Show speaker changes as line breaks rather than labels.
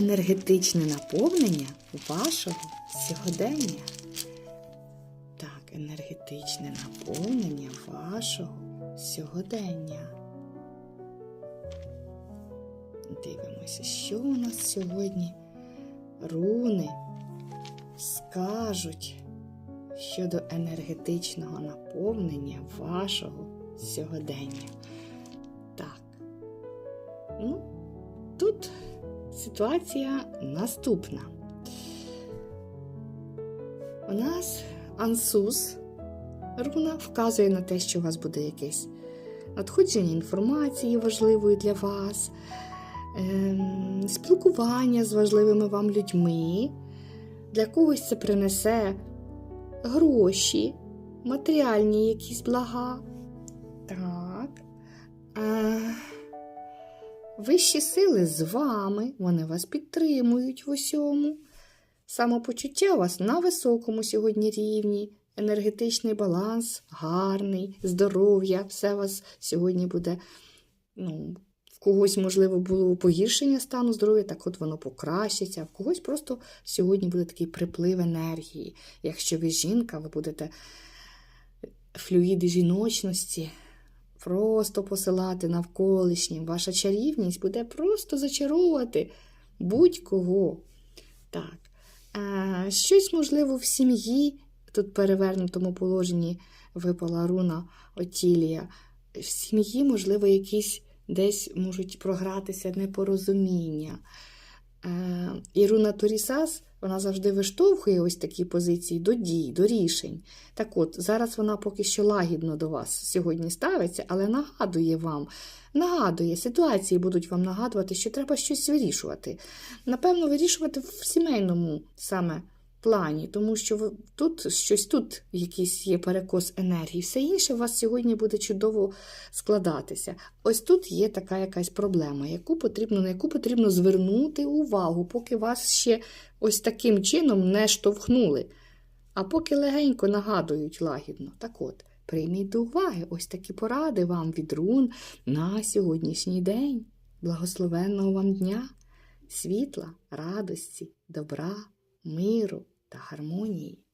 енергетичне наповнення вашого сьогодення. Так, енергетичне наповнення вашого сьогодення. Дивимося, що у нас сьогодні руни скажуть щодо енергетичного наповнення вашого сьогодення. Так. Ну, тут ситуація наступна. У нас ансус руна вказує на те, що у вас буде якесь надходження інформації важливої для вас, ем, спілкування з важливими вам людьми. Для когось це принесе гроші, матеріальні якісь блага. Так. Вищі сили з вами, вони вас підтримують в усьому. Самопочуття у вас на високому сьогодні рівні, енергетичний баланс гарний, здоров'я, все у вас сьогодні буде. Ну, в когось, можливо, було погіршення стану здоров'я, так от воно покращиться, в когось просто сьогодні буде такий приплив енергії. Якщо ви жінка, ви будете флюїди жіночності просто посилати навколишнім. Ваша чарівність буде просто зачаровувати будь-кого. Так. Е, щось, можливо, в сім'ї, тут перевернутому положенні випала руна Отілія. В сім'ї, можливо, якісь десь можуть програтися непорозуміння. Е, і руна Торісас вона завжди виштовхує ось такі позиції до дій, до рішень. Так от, зараз вона поки що лагідно до вас сьогодні ставиться, але нагадує вам, нагадує, ситуації будуть вам нагадувати, що треба щось вирішувати. Напевно, вирішувати в сімейному саме плані, тому що тут щось тут якийсь є перекос енергії. Все інше у вас сьогодні буде чудово складатися. Ось тут є така якась проблема, яку потрібно, на яку потрібно звернути увагу, поки вас ще ось таким чином не штовхнули. А поки легенько нагадують лагідно. Так от, прийміть до уваги ось такі поради вам від рун на сьогоднішній день. Благословенного вам дня, світла, радості, добра, миру та гармонії.